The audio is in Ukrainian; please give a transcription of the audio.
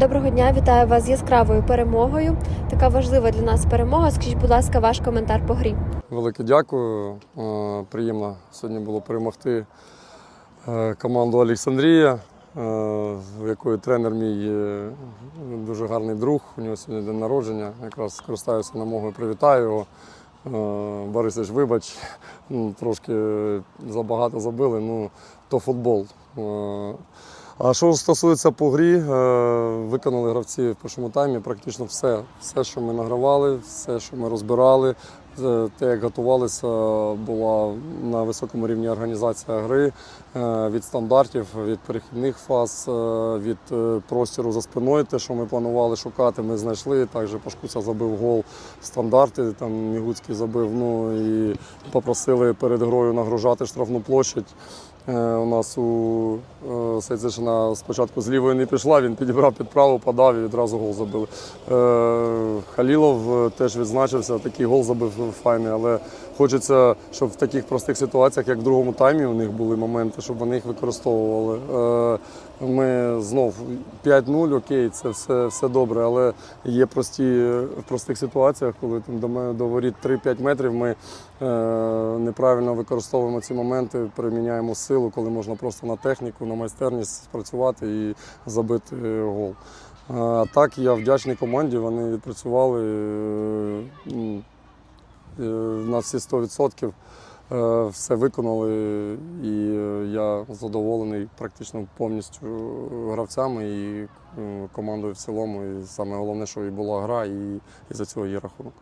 Доброго дня, вітаю вас з яскравою перемогою. Така важлива для нас перемога. Скажіть, будь ласка, ваш коментар по грі. Велике дякую. Е, Приємно сьогодні було перемогти е, команду Олександрія, е, в якої тренер мій дуже гарний друг. У нього сьогодні день народження. Якраз скористаюся намогою, привітаю його. Борисович, вибач, трошки забагато забили, ну то футбол. А що стосується по грі, е, виконали гравці в першому таймі практично все. Все, що ми награвали, все, що ми розбирали, е, те, як готувалися, була на високому рівні організація гри е, від стандартів, від перехідних фаз, від простіру за спиною. Те, що ми планували шукати, ми знайшли. Також Пашкуця забив гол стандарти, там Мігуцький забив. Ну і попросили перед грою нагружати штрафну площадь. Е, У нас у е, спочатку з лівої не пішла, він підібрав під праву, подав і відразу гол забили. Е, Халілов теж відзначився, такий гол забив файний, але хочеться, щоб в таких простих ситуаціях, як в другому таймі, у них були моменти, щоб вони їх використовували. Ми знов 5-0, окей, це все, все добре, але є прості в простих ситуаціях, коли там до до воріт 3-5 метрів. Ми неправильно використовуємо ці моменти, приміняємо силу, коли можна просто на техніку, на майстерність спрацювати і забити е, гол. А так, я вдячний команді, вони відпрацювали е, е, на всі 100%. е, Все виконали, і я задоволений практично повністю гравцями і командою в цілому. І саме головне, що і була гра, і, і за цього є рахунок.